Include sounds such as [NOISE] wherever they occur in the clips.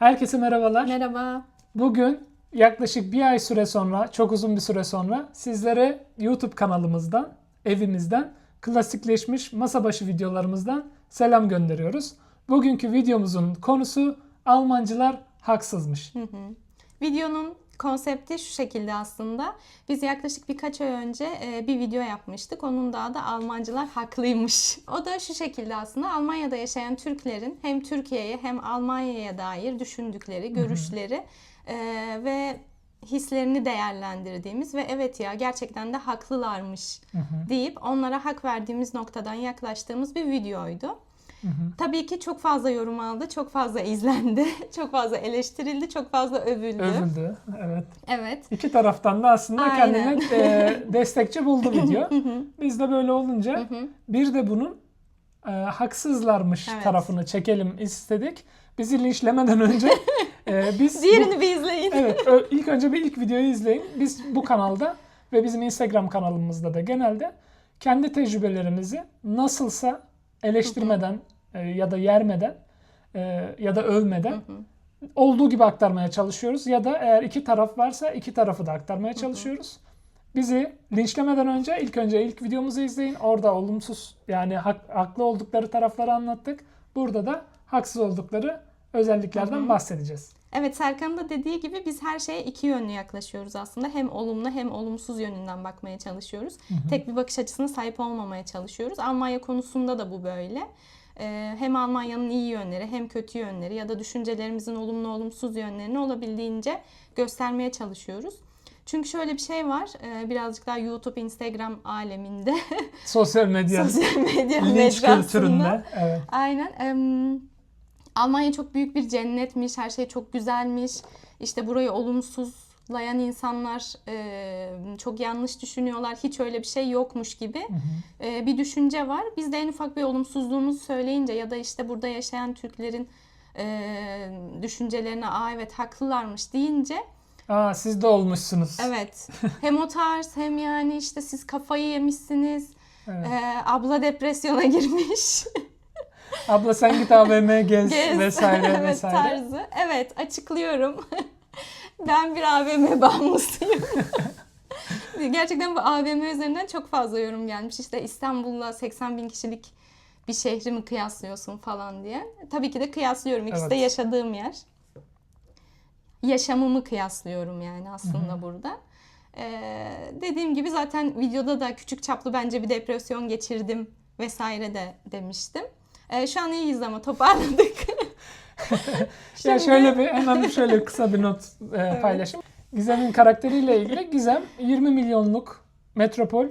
Herkese merhabalar. Merhaba. Bugün yaklaşık bir ay süre sonra, çok uzun bir süre sonra sizlere YouTube kanalımızdan, evimizden, klasikleşmiş masa başı videolarımızdan selam gönderiyoruz. Bugünkü videomuzun konusu Almancılar haksızmış. Videonun konsepti şu şekilde aslında. Biz yaklaşık birkaç ay önce e, bir video yapmıştık. Onun da adı Almancılar haklıymış. O da şu şekilde aslında Almanya'da yaşayan Türklerin hem Türkiye'ye hem Almanya'ya dair düşündükleri, görüşleri e, ve hislerini değerlendirdiğimiz ve evet ya gerçekten de haklılarmış deyip onlara hak verdiğimiz noktadan yaklaştığımız bir videoydu. Tabii ki çok fazla yorum aldı, çok fazla [LAUGHS] izlendi, çok fazla eleştirildi, çok fazla övüldü. Övüldü. Evet. Evet. İki taraftan da aslında Aynen. kendine e, [LAUGHS] destekçi buldu video. Biz de böyle olunca bir de bunun e, haksızlarmış Evet. tarafını çekelim istedik. Bizi linçlemeden önce e, biz bu- Diğerini bir izleyin. Evet, ö- [LAUGHS] ilk önce bir ilk videoyu izleyin. Biz bu kanalda ve bizim Instagram kanalımızda da genelde kendi tecrübelerimizi nasılsa eleştirmeden e, ya da yermeden e, ya da övmeden olduğu gibi aktarmaya çalışıyoruz. Ya da eğer iki taraf varsa iki tarafı da aktarmaya çalışıyoruz. Bizi linçlemeden önce ilk önce ilk videomuzu izleyin. Orada olumsuz yani hak- haklı oldukları tarafları anlattık. Burada da haksız oldukları özelliklerden bahsedeceğiz. Evet Serkan'ın da dediği gibi biz her şeye iki yönlü yaklaşıyoruz aslında. Hem olumlu hem olumsuz yönünden bakmaya çalışıyoruz. Tek bir bakış açısına sahip olmamaya çalışıyoruz. Almanya konusunda da bu böyle. Ee, Hem Almanya'nın iyi yönleri hem kötü yönleri ya da düşüncelerimizin olumlu olumsuz yönlerini olabildiğince göstermeye çalışıyoruz. Çünkü şöyle bir şey var, e, birazcık daha YouTube, Instagram aleminde, [LAUGHS] Sosyal medya sosyal medya linç kültüründe. Evet. Aynen. Almanya çok büyük bir cennetmiş, her şey çok güzelmiş. İşte burayı olumsuzlayan insanlar e, çok yanlış düşünüyorlar. Hiç öyle bir şey yokmuş gibi e, bir düşünce var. Biz de en ufak bir olumsuzluğumuzu söyleyince ya da işte burada yaşayan Türklerin e, düşüncelerine aa evet haklılarmış deyince Aa siz de olmuşsunuz. evet [LAUGHS] hem o tarz hem yani işte siz kafayı yemişsiniz. Evet. e, abla depresyona girmiş. Abla sen git AVM'ye gez, [LAUGHS] Gez. vesaire [LAUGHS] evet, vesaire. tarzı. Evet açıklıyorum. Ben bir AVM bağımlısıyım. [LAUGHS] Gerçekten bu AVM üzerinden çok fazla yorum gelmiş. İşte İstanbul'la 80 bin kişilik bir şehri mi kıyaslıyorsun falan diye. Tabii ki de kıyaslıyorum. İkisi Evet. de yaşadığım yer. Yaşamımı kıyaslıyorum yani aslında burada. Ee, dediğim gibi zaten videoda da küçük çaplı bence bir depresyon geçirdim vesaire de demiştim. Ee, şu an iyiyiz ama toparladık. [LAUGHS] [LAUGHS] Ya şöyle bir hemen şöyle kısa bir not e, [LAUGHS] paylaşayım. Gizem'in karakteriyle ilgili Gizem 20 milyonluk metropol,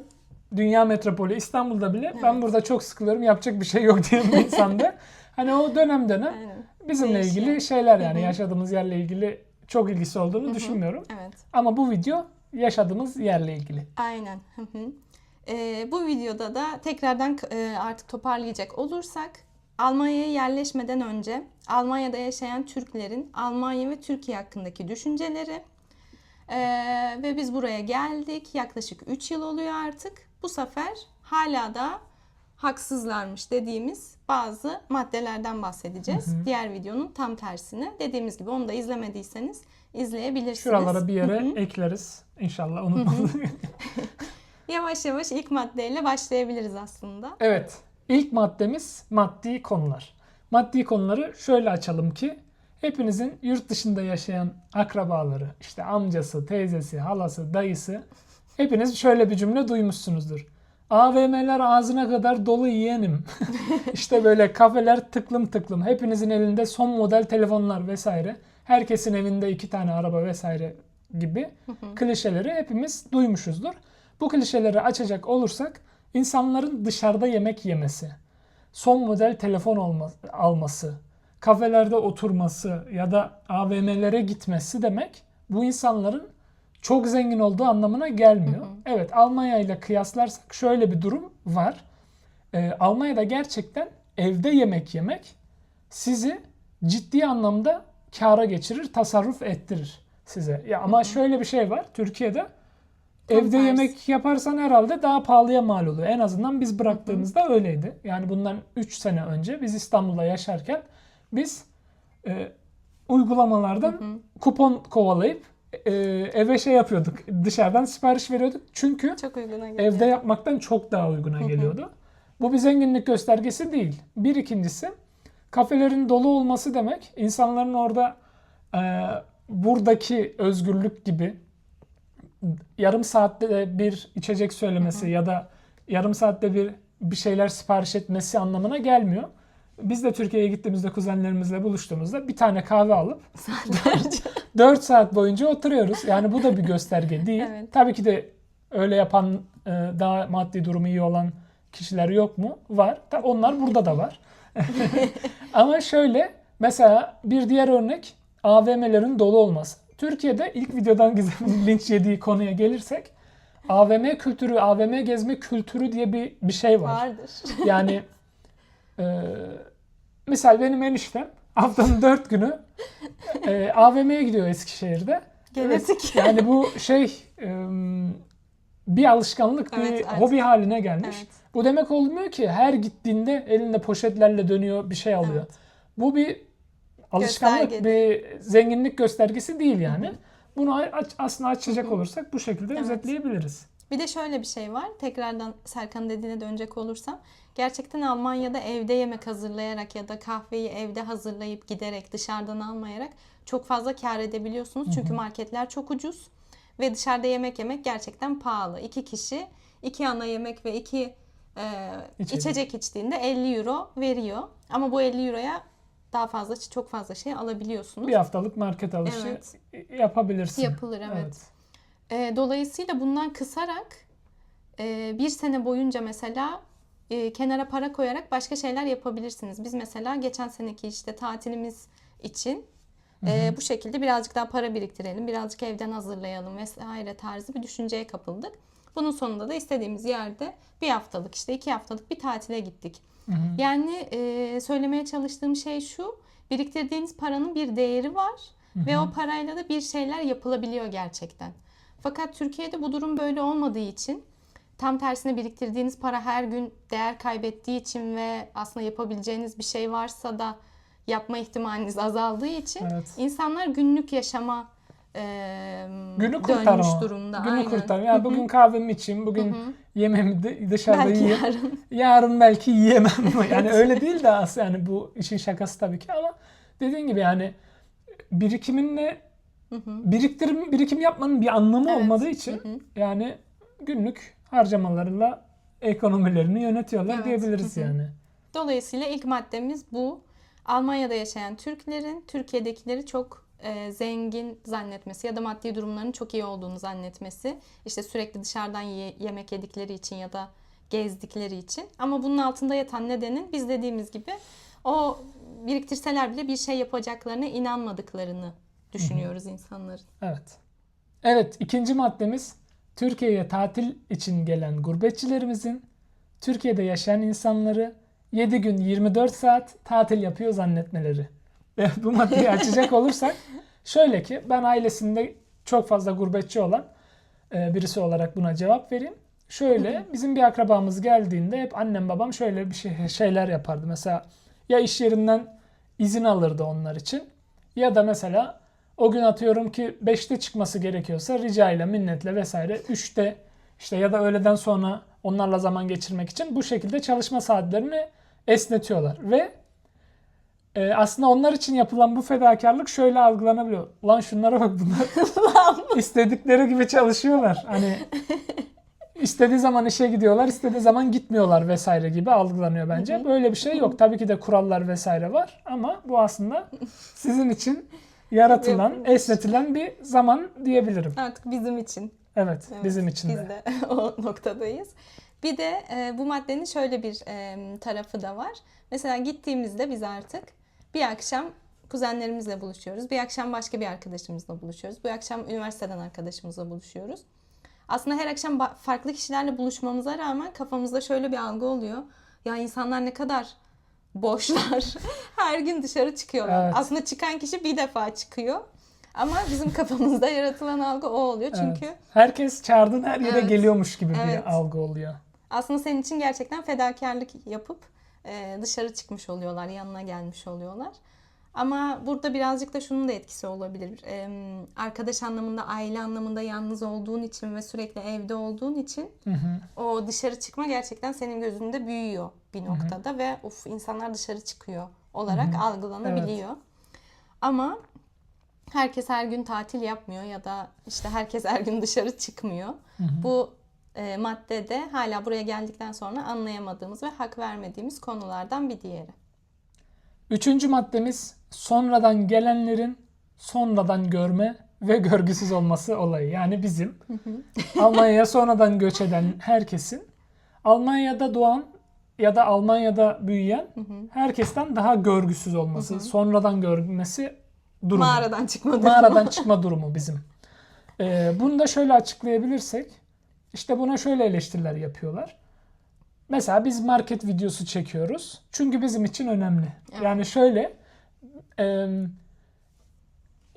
dünya metropolü İstanbul'da bile ben Evet. burada çok sıkılıyorum yapacak bir şey yok [LAUGHS] diye bir insandı. Hani o dönem dönem Aynen. bizimle Değişiyor. ilgili şeyler yani yaşadığımız yerle ilgili çok ilgisi olduğunu düşünmüyorum. Evet. Ama bu video yaşadığımız yerle ilgili. Aynen. Ee, bu videoda da tekrardan e, artık toparlayacak olursak Almanya'ya yerleşmeden önce Almanya'da yaşayan Türklerin Almanya ve Türkiye hakkındaki düşünceleri Ee, ve biz buraya geldik. Yaklaşık 3 yıl oluyor artık. Bu sefer hala da haksızlarmış dediğimiz bazı maddelerden bahsedeceğiz. Diğer videonun tam tersine. Dediğimiz gibi onu da izlemediyseniz izleyebilirsiniz. Şuralara bir yere Hı hı. ekleriz inşallah unutmadan. [LAUGHS] Yavaş yavaş ilk maddeyle başlayabiliriz aslında. Evet. İlk maddemiz maddi konular. Maddi konuları şöyle açalım ki hepinizin yurt dışında yaşayan akrabaları, işte amcası, teyzesi, halası, dayısı hepiniz şöyle bir cümle duymuşsunuzdur. AVM'ler ağzına kadar dolu yeğenim. [LAUGHS] işte böyle kafeler tıklım tıklım. Hepinizin elinde son model telefonlar vesaire. Herkesin evinde iki tane araba vesaire gibi klişeleri hepimiz duymuşuzdur. Bu klişeleri açacak olursak insanların dışarıda yemek yemesi, son model telefon olma, alması, kafelerde oturması ya da AVM'lere gitmesi demek bu insanların çok zengin olduğu anlamına gelmiyor. Evet Almanya ile kıyaslarsak şöyle bir durum var. Ee, Almanya'da gerçekten evde yemek yemek sizi ciddi anlamda kâra geçirir, tasarruf ettirir size. Ya ama şöyle bir şey var. Türkiye'de Tam evde tersi. yemek yaparsan herhalde daha pahalıya mal oluyor. En azından biz bıraktığımızda öyleydi. Yani bundan 3 sene önce biz İstanbul'da yaşarken biz e, uygulamalardan kupon kovalayıp e, eve şey yapıyorduk. Dışarıdan sipariş veriyorduk. Çünkü Çok uyguna geliyor. evde yapmaktan çok daha uyguna geliyordu. Bu bir zenginlik göstergesi değil. Bir ikincisi kafelerin dolu olması demek insanların orada e, buradaki özgürlük gibi yarım saatte bir içecek söylemesi ya da yarım saatte bir bir şeyler sipariş etmesi anlamına gelmiyor. Biz de Türkiye'ye gittiğimizde kuzenlerimizle buluştuğumuzda bir tane kahve alıp [LAUGHS] 4 [LAUGHS] saat boyunca oturuyoruz. Yani bu da bir gösterge [LAUGHS] değil. Evet. Tabii ki de öyle yapan e, daha maddi durumu iyi olan kişiler yok mu? Var. Onlar burada da var. Ama şöyle mesela bir diğer örnek AVM'lerin dolu olması. Türkiye'de ilk videodan Gizem'in [LAUGHS] linç yediği konuya gelirsek AVM kültürü, AVM gezme kültürü diye bir bir şey var. Vardır. [LAUGHS] Yani e, misal benim eniştem haftanın [LAUGHS] dört günü e, AVM'ye gidiyor Eskişehir'de. Genetik. Yani bu şey e, bir alışkanlık, bir Evet, artık. hobi haline gelmiş. Evet. Bu demek olmuyor ki her gittiğinde elinde poşetlerle dönüyor, bir şey alıyor. Evet. Bu bir alışkanlık, Gösterge bir zenginlik göstergesi değil yani. Bunu aç- aslında açacak olursak bu şekilde Evet. özetleyebiliriz. Bir de şöyle bir şey var. Tekrardan Serkan'ın dediğine dönecek olursam. Gerçekten Almanya'da evde yemek hazırlayarak ya da kahveyi evde hazırlayıp giderek dışarıdan almayarak çok fazla kar edebiliyorsunuz. Çünkü marketler çok ucuz ve dışarıda yemek yemek gerçekten pahalı. İki kişi iki ana yemek ve iki e, İçecek. içecek içtiğinde 50 euro veriyor. Ama bu 50 euroya daha fazla çok fazla şey alabiliyorsunuz. Bir haftalık market alışı yapabilirsin. Yapılır evet. E, dolayısıyla bundan kısarak e, bir sene boyunca mesela e, kenara para koyarak başka şeyler yapabilirsiniz. Biz mesela geçen seneki işte tatilimiz için e, bu şekilde birazcık daha para biriktirelim, birazcık evden hazırlayalım vesaire tarzı bir düşünceye kapıldık. Bunun sonunda da istediğimiz yerde bir haftalık işte iki haftalık bir tatile gittik. Yani e, söylemeye çalıştığım şey şu, biriktirdiğiniz paranın bir değeri var ve o parayla da bir şeyler yapılabiliyor gerçekten. Fakat Türkiye'de bu durum böyle olmadığı için tam tersine biriktirdiğiniz para her gün değer kaybettiği için ve aslında yapabileceğiniz bir şey varsa da yapma ihtimaliniz azaldığı için Evet. insanlar günlük yaşama e, Günü dönmüş kurtarma. durumda. Günü Aynen. kurtar. Ya bugün kahvemi içeyim, bugün yemeğimi de dışarıda Belki yiyeyim. yarın. [LAUGHS] Yarın belki yiyemem. [LAUGHS] yani öyle değil de aslında yani bu işin şakası tabii ki ama dediğin gibi yani birikiminle biriktirim birikim yapmanın bir anlamı Evet. olmadığı için yani günlük harcamalarıyla ekonomilerini yönetiyorlar Evet. diyebiliriz yani. Dolayısıyla ilk maddemiz bu. Almanya'da yaşayan Türklerin Türkiye'dekileri çok e, zengin zannetmesi ya da maddi durumlarının çok iyi olduğunu zannetmesi. İşte sürekli dışarıdan ye- yemek yedikleri için ya da gezdikleri için. Ama bunun altında yatan nedenin biz dediğimiz gibi o biriktirseler bile bir şey yapacaklarına inanmadıklarını düşünüyoruz insanların. Evet. Evet ikinci maddemiz Türkiye'ye tatil için gelen gurbetçilerimizin Türkiye'de yaşayan insanları 7 gün 24 saat tatil yapıyor zannetmeleri. [LAUGHS] Bu maddeyi açacak olursak şöyle ki ben ailesinde çok fazla gurbetçi olan e, birisi olarak buna cevap vereyim. Şöyle bizim bir akrabamız geldiğinde hep annem babam şöyle bir şey, şeyler yapardı. Mesela ya iş yerinden izin alırdı onlar için ya da mesela o gün atıyorum ki 5'te çıkması gerekiyorsa rica ile minnetle vesaire 3'te işte ya da öğleden sonra onlarla zaman geçirmek için bu şekilde çalışma saatlerini esnetiyorlar ve e, aslında onlar için yapılan bu fedakarlık şöyle algılanabiliyor. Lan şunlara bak bunlar [LAUGHS] istedikleri gibi çalışıyorlar. Hani istediği zaman işe gidiyorlar, istediği zaman gitmiyorlar vesaire gibi algılanıyor bence. Böyle bir şey yok. Tabii ki de kurallar vesaire var ama bu aslında sizin için yaratılan, esnetilen bir zaman diyebilirim. Artık bizim için. Evet, Evet, bizim için Biz de. de [LAUGHS] o noktadayız. Bir de e, bu maddenin şöyle bir e, tarafı da var. Mesela gittiğimizde biz artık bir akşam kuzenlerimizle buluşuyoruz. Bir akşam başka bir arkadaşımızla buluşuyoruz. Bir akşam üniversiteden arkadaşımızla buluşuyoruz. Aslında her akşam farklı kişilerle buluşmamıza rağmen kafamızda şöyle bir algı oluyor. Ya insanlar ne kadar boşlar. [LAUGHS] her gün dışarı çıkıyorlar. Evet. Aslında çıkan kişi bir defa çıkıyor. Ama bizim [LAUGHS] kafamızda yaratılan algı o oluyor. Çünkü Evet. Herkes çağırdığın her yere Evet. geliyormuş gibi Evet. bir algı oluyor. aslında senin için gerçekten fedakarlık yapıp dışarı çıkmış oluyorlar, yanına gelmiş oluyorlar. Ama burada birazcık da şunun da etkisi olabilir. Ee, arkadaş anlamında, aile anlamında yalnız olduğun için ve sürekli evde olduğun için Hı hı. o dışarı çıkma gerçekten senin gözünde büyüyor bir noktada ve uf insanlar dışarı çıkıyor olarak algılanabiliyor. Ama herkes her gün tatil yapmıyor ya da işte herkes her gün dışarı çıkmıyor. Bu e, madde de hala buraya geldikten sonra anlayamadığımız ve hak vermediğimiz konulardan bir diğeri. Üçüncü maddemiz sonradan gelenlerin sonradan görme ve görgüsüz olması olayı. Yani bizim [LAUGHS] Almanya'ya sonradan göç eden herkesin Almanya'da doğan ya da Almanya'da büyüyen herkesten daha görgüsüz olması, sonradan görmesi durumu. Mağaradan çıkma durumu. Mağaradan [LAUGHS] çıkma durumu bizim. Ee, bunu da şöyle açıklayabilirsek, işte buna şöyle eleştiriler yapıyorlar. Mesela biz market videosu çekiyoruz. Çünkü bizim için önemli. Evet. Yani şöyle, e,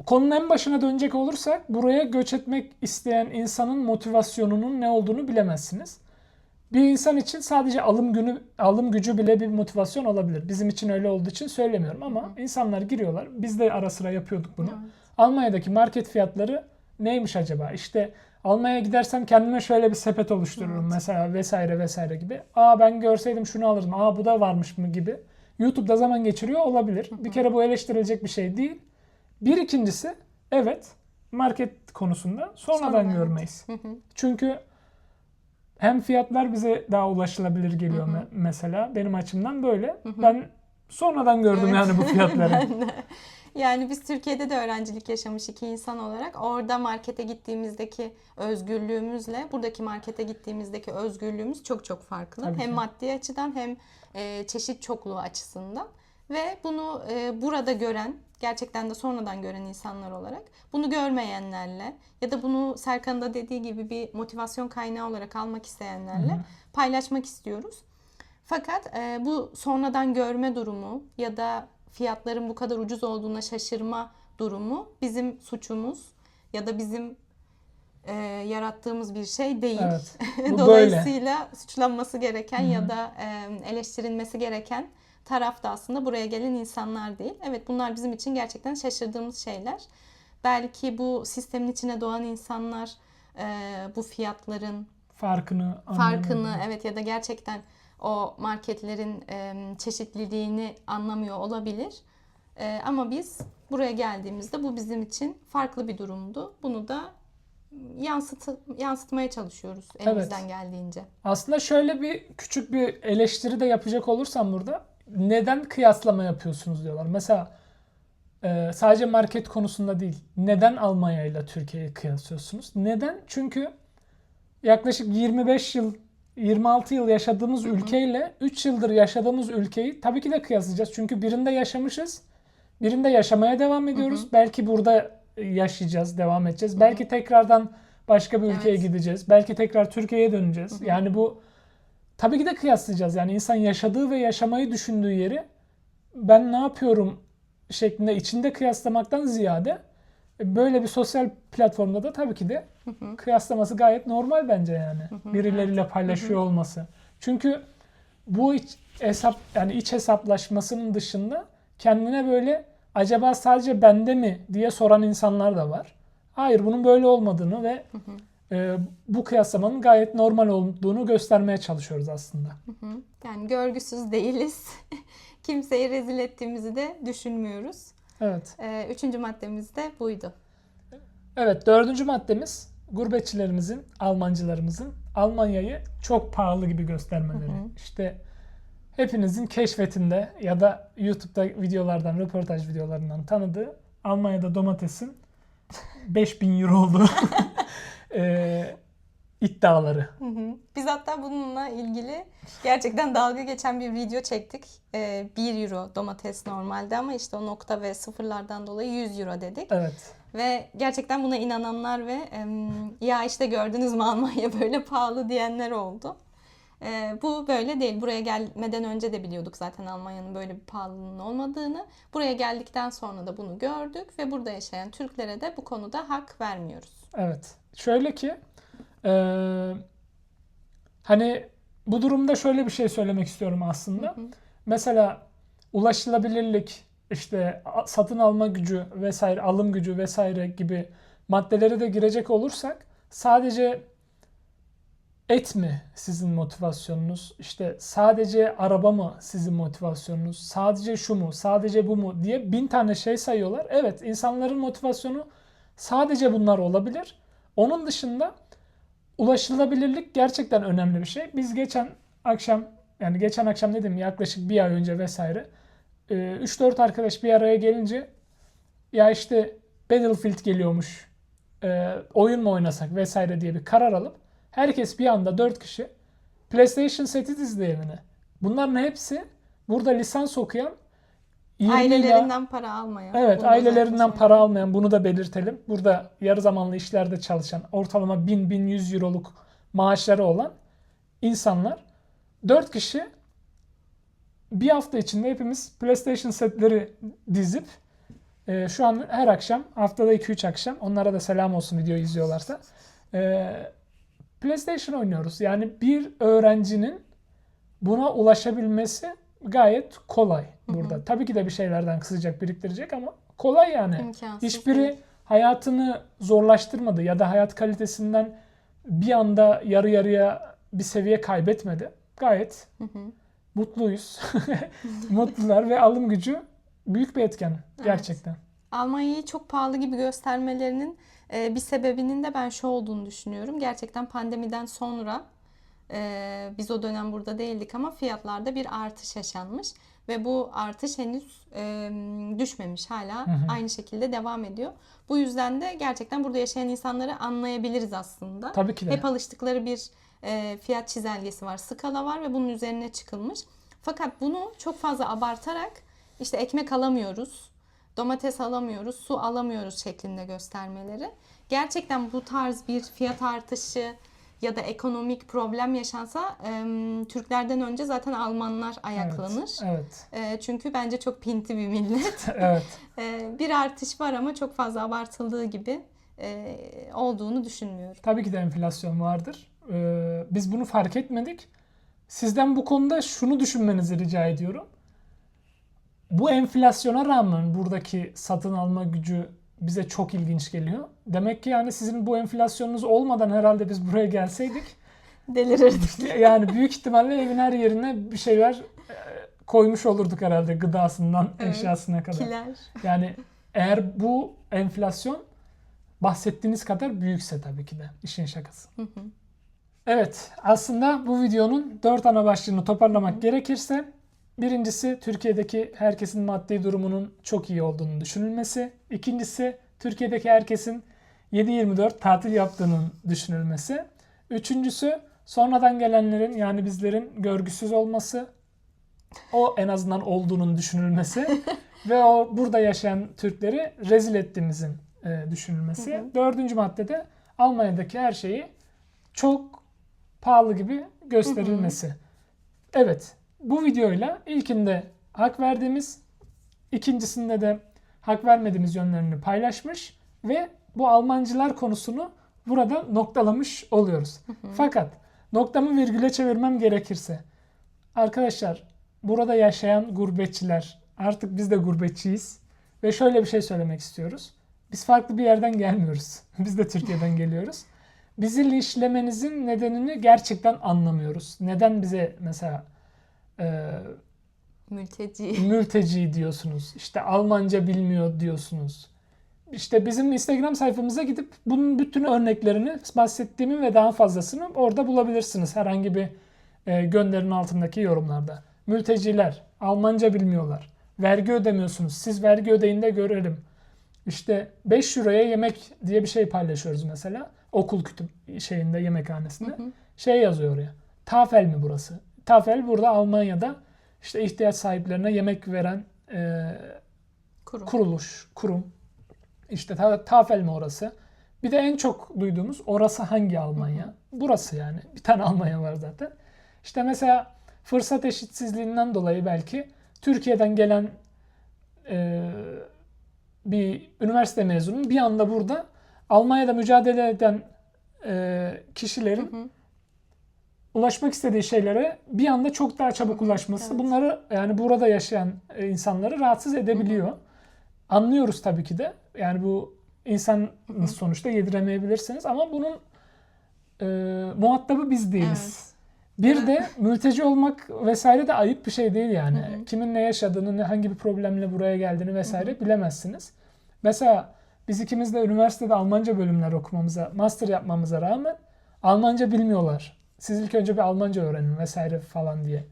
konunun en başına dönecek olursak, buraya göç etmek isteyen insanın motivasyonunun ne olduğunu bilemezsiniz. Bir insan için sadece alım günü alım gücü bile bir motivasyon olabilir. Bizim için öyle olduğu için söylemiyorum ama insanlar giriyorlar. Biz de ara sıra yapıyorduk bunu. Evet. Almanya'daki market fiyatları neymiş acaba? İşte Almanya'ya gidersem kendime şöyle bir sepet oluştururum mesela vesaire vesaire gibi. Aa ben görseydim şunu alırdım. Aa bu da varmış mı gibi. YouTube'da zaman geçiriyor olabilir. Bir kere bu eleştirilecek bir şey değil. Bir ikincisi evet market konusunda sonradan Sonradan, görmeyiz. Çünkü hem fiyatlar bize daha ulaşılabilir geliyor me- mesela benim açımdan böyle. Ben sonradan gördüm Evet. yani bu [LAUGHS] fiyatları. Yani biz Türkiye'de de öğrencilik yaşamış iki insan olarak orada markete gittiğimizdeki özgürlüğümüzle buradaki markete gittiğimizdeki özgürlüğümüz çok çok farklı. Tabii hem ki. maddi açıdan hem e, çeşit çokluğu açısından. Ve bunu e, burada gören, gerçekten de sonradan gören insanlar olarak bunu görmeyenlerle ya da bunu Serkan'ın da dediği gibi bir motivasyon kaynağı olarak almak isteyenlerle paylaşmak istiyoruz. Fakat e, bu sonradan görme durumu ya da fiyatların bu kadar ucuz olduğuna şaşırma durumu bizim suçumuz ya da bizim e, yarattığımız bir şey değil. Evet. [LAUGHS] Bu böyle. Dolayısıyla suçlanması gereken ya da e, eleştirilmesi gereken taraf da aslında buraya gelen insanlar değil. Evet bunlar bizim için gerçekten şaşırdığımız şeyler. Belki bu sistemin içine doğan insanlar e, bu fiyatların Farkını farkını evet ya da gerçekten o marketlerin e, çeşitliliğini anlamıyor olabilir. E, ama biz buraya geldiğimizde bu bizim için farklı bir durumdu. Bunu da yansıt yansıtmaya çalışıyoruz elimizden geldiğince. Aslında şöyle bir küçük bir eleştiri de yapacak olursam burada neden kıyaslama yapıyorsunuz diyorlar. Mesela e, sadece market konusunda değil. Neden Almanya ile Türkiye'yi kıyaslıyorsunuz? Neden? Çünkü yaklaşık 25 yıl 26 yıl yaşadığımız ülkeyle 3 yıldır yaşadığımız ülkeyi tabii ki de kıyaslayacağız. Çünkü birinde yaşamışız. Birinde yaşamaya devam ediyoruz. Belki burada yaşayacağız, devam edeceğiz. Belki tekrardan başka bir ülkeye Evet. gideceğiz. Belki tekrar Türkiye'ye döneceğiz. Yani bu tabii ki de kıyaslayacağız. Yani insan yaşadığı ve yaşamayı düşündüğü yeri ben ne yapıyorum şeklinde içinde kıyaslamaktan ziyade e, böyle bir sosyal platformda da tabii ki de kıyaslaması gayet normal bence yani. Birileriyle paylaşıyor olması. Çünkü bu iç hesap yani iç hesaplaşmasının dışında kendine böyle acaba sadece bende mi diye soran insanlar da var. Hayır bunun böyle olmadığını ve e, bu kıyaslamanın gayet normal olduğunu göstermeye çalışıyoruz aslında. Yani görgüsüz değiliz. [LAUGHS] Kimseyi rezil ettiğimizi de düşünmüyoruz. Evet. E, üçüncü maddemiz de buydu. Evet dördüncü maddemiz gurbetçilerimizin, Almancılarımızın Almanya'yı çok pahalı gibi göstermeleri. İşte hepinizin keşfetinde ya da YouTube'da videolardan, röportaj videolarından tanıdığı Almanya'da domatesin 5000 euro olduğu [LAUGHS] eee, iddiaları. Hı hı. Biz hatta bununla ilgili gerçekten dalga geçen bir video çektik. Ee, 1 euro domates normalde ama işte o nokta ve sıfırlardan dolayı 100 euro dedik. Evet. Ve gerçekten buna inananlar ve ya işte gördünüz mü Almanya [LAUGHS] böyle pahalı diyenler oldu. Ee, bu böyle değil. Buraya gelmeden önce de biliyorduk zaten Almanya'nın böyle bir pahalılığının olmadığını. Buraya geldikten sonra da bunu gördük ve burada yaşayan Türklere de bu konuda hak vermiyoruz. Evet. Şöyle ki eee, hani bu durumda şöyle bir şey söylemek istiyorum aslında. Mesela ulaşılabilirlik işte satın alma gücü vesaire, alım gücü vesaire gibi maddelere de girecek olursak sadece et mi sizin motivasyonunuz? İşte sadece araba mı sizin motivasyonunuz? Sadece şu mu? Sadece bu mu? diye bin tane şey sayıyorlar. Evet, insanların motivasyonu sadece bunlar olabilir. Onun dışında ulaşılabilirlik gerçekten önemli bir şey. Biz geçen akşam yani geçen akşam dedim yaklaşık bir ay önce vesaire e, 3-4 arkadaş bir araya gelince ya işte Battlefield geliyormuş e, oyun mu oynasak vesaire diye bir karar alıp herkes bir anda 4 kişi PlayStation seti evine. Bunların hepsi burada lisans okuyan 20 ile- Ailelerinden para almayan. Evet, ailelerinden para almayan bunu da belirtelim. Burada yarı zamanlı işlerde çalışan ortalama 1000-1100 euroluk maaşları olan insanlar 4 kişi bir hafta içinde hepimiz PlayStation setleri dizip e, şu an her akşam haftada 2-3 akşam onlara da selam olsun video izliyorlarsa e, PlayStation oynuyoruz. Yani bir öğrencinin buna ulaşabilmesi gayet kolay burada. Tabii ki de bir şeylerden kısacak, biriktirecek ama kolay yani. İmkansız Hiçbiri değil. hayatını zorlaştırmadı ya da hayat kalitesinden bir anda yarı yarıya bir seviye kaybetmedi. Gayet mutluyuz. [LAUGHS] [LAUGHS] Mutlular ve alım gücü büyük bir etken gerçekten. Almanya'yı çok pahalı gibi göstermelerinin bir sebebinin de ben şu olduğunu düşünüyorum. Gerçekten pandemiden sonra e, biz o dönem burada değildik ama fiyatlarda bir artış yaşanmış ve bu artış henüz e, düşmemiş hala aynı şekilde devam ediyor. Bu yüzden de gerçekten burada yaşayan insanları anlayabiliriz aslında. Tabii ki de. Hep alıştıkları bir e, fiyat çizelgesi var, skala var ve bunun üzerine çıkılmış. Fakat bunu çok fazla abartarak işte ekmek alamıyoruz, domates alamıyoruz, su alamıyoruz şeklinde göstermeleri. Gerçekten bu tarz bir fiyat artışı ya da ekonomik problem yaşansa e, Türklerden önce zaten Almanlar ayaklanır. Evet. E, çünkü bence çok pinti bir millet. [LAUGHS] Evet. E, bir artış var ama çok fazla abartıldığı gibi e, olduğunu düşünmüyorum. Tabii ki de enflasyon vardır. Ee, biz bunu fark etmedik. Sizden bu konuda şunu düşünmenizi rica ediyorum. Bu enflasyona rağmen buradaki satın alma gücü bize çok ilginç geliyor. Demek ki yani sizin bu enflasyonunuz olmadan herhalde biz buraya gelseydik Delirirdik. [LAUGHS] yani büyük ihtimalle evin her yerine bir şeyler e, koymuş olurduk herhalde gıdasından Evet. eşyasına kadar. Kiler. Yani eğer bu enflasyon bahsettiğiniz kadar büyükse tabii ki de işin şakası. Evet aslında bu videonun dört ana başlığını toparlamak gerekirse birincisi Türkiye'deki herkesin maddi durumunun çok iyi olduğunu düşünülmesi. İkincisi Türkiye'deki herkesin 7-24 tatil yaptığının düşünülmesi. Üçüncüsü sonradan gelenlerin yani bizlerin görgüsüz olması. O en azından olduğunun düşünülmesi. [LAUGHS] Ve o burada yaşayan Türkleri rezil ettiğimizin e, düşünülmesi. Hı hı. Dördüncü maddede Almanya'daki her şeyi çok pahalı gibi gösterilmesi. Evet, bu videoyla ilkinde hak verdiğimiz, ikincisinde de hak vermediğimiz yönlerini paylaşmış ve bu Almancılar konusunu burada noktalamış oluyoruz. Fakat noktamı virgüle çevirmem gerekirse arkadaşlar burada yaşayan gurbetçiler artık biz de gurbetçiyiz ve şöyle bir şey söylemek istiyoruz. Biz farklı bir yerden gelmiyoruz. [LAUGHS] Biz de Türkiye'den geliyoruz. Bizi linçlemenizin nedenini gerçekten anlamıyoruz. Neden bize mesela e, Mülteci. [LAUGHS] mülteci diyorsunuz? İşte Almanca bilmiyor diyorsunuz. İşte bizim Instagram sayfamıza gidip bunun bütün örneklerini bahsettiğimin ve daha fazlasını orada bulabilirsiniz. Herhangi bir e, gönderinin altındaki yorumlarda. Mülteciler Almanca bilmiyorlar. Vergi ödemiyorsunuz. Siz vergi ödeyin de görelim. İşte 5 euroya yemek diye bir şey paylaşıyoruz mesela. Okul kütüp şeyinde yemekhanesinde. Şey yazıyor oraya. Tafel mi burası? Tafel burada Almanya'da işte ihtiyaç sahiplerine yemek veren e, Kurum. kuruluş, kurum. İşte ta, Tafel mi orası? Bir de en çok duyduğumuz orası hangi Almanya? Burası yani. Bir tane Almanya var zaten. İşte mesela fırsat eşitsizliğinden dolayı belki Türkiye'den gelen e, bir üniversite mezunu bir anda burada Almanya'da mücadele eden e, kişilerin ulaşmak istediği şeylere bir anda çok daha çabuk ulaşması evet. bunları yani burada yaşayan e, insanları rahatsız edebiliyor. Anlıyoruz tabii ki de. Yani bu insan sonuçta yediremeyebilirsiniz ama bunun e, muhatabı biz değiliz. Evet. Bir de mülteci olmak vesaire de ayıp bir şey değil yani. Kimin ne yaşadığını, ne hangi bir problemle buraya geldiğini vesaire bilemezsiniz. Mesela biz ikimiz de üniversitede Almanca bölümler okumamıza, master yapmamıza rağmen Almanca bilmiyorlar. Siz ilk önce bir Almanca öğrenin vesaire falan diye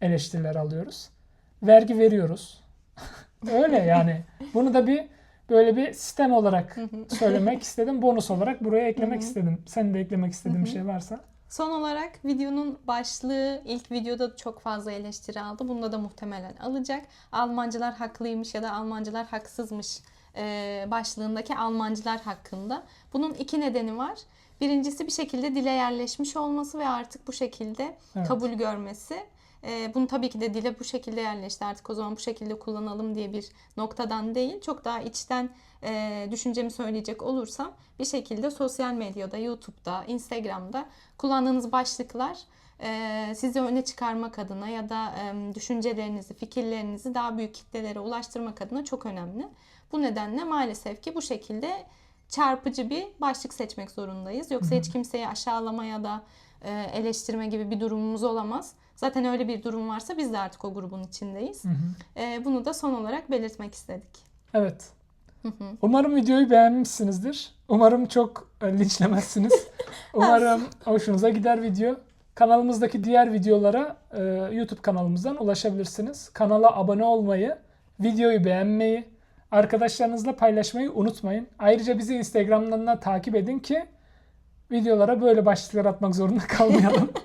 eleştiriler alıyoruz. Vergi veriyoruz. [LAUGHS] Öyle yani. Bunu da bir böyle bir sistem olarak söylemek istedim. Bonus olarak buraya eklemek istedim. Senin de eklemek istediğin bir şey varsa. Son olarak videonun başlığı ilk videoda çok fazla eleştiri aldı. Bunda da muhtemelen alacak. Almancılar haklıymış ya da Almancılar haksızmış başlığındaki Almancılar hakkında. Bunun iki nedeni var. Birincisi bir şekilde dile yerleşmiş olması ve artık bu şekilde Evet. kabul görmesi. E, bunu tabii ki de dile bu şekilde yerleşti artık o zaman bu şekilde kullanalım diye bir noktadan değil. Çok daha içten e, düşüncemi söyleyecek olursam bir şekilde sosyal medyada, YouTube'da, Instagram'da kullandığınız başlıklar e, sizi öne çıkarmak adına ya da e, düşüncelerinizi, fikirlerinizi daha büyük kitlelere ulaştırmak adına çok önemli. Bu nedenle maalesef ki bu şekilde çarpıcı bir başlık seçmek zorundayız. Yoksa hiç kimseyi aşağılama ya da e, eleştirme gibi bir durumumuz olamaz. Zaten öyle bir durum varsa biz de artık o grubun içindeyiz. E, bunu da son olarak belirtmek istedik. Evet. Umarım videoyu beğenmişsinizdir. Umarım çok e, linçlemezsiniz. [LAUGHS] Umarım hoşunuza gider video. Kanalımızdaki diğer videolara YouTube kanalımızdan ulaşabilirsiniz. Kanala abone olmayı, videoyu beğenmeyi, arkadaşlarınızla paylaşmayı unutmayın. Ayrıca bizi Instagram'dan da takip edin ki videolara böyle başlıklar atmak zorunda [LAUGHS] kalmayalım. [LAUGHS]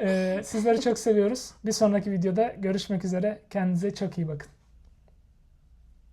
E, sizleri çok seviyoruz. Bir sonraki videoda görüşmek üzere. Kendinize çok iyi bakın.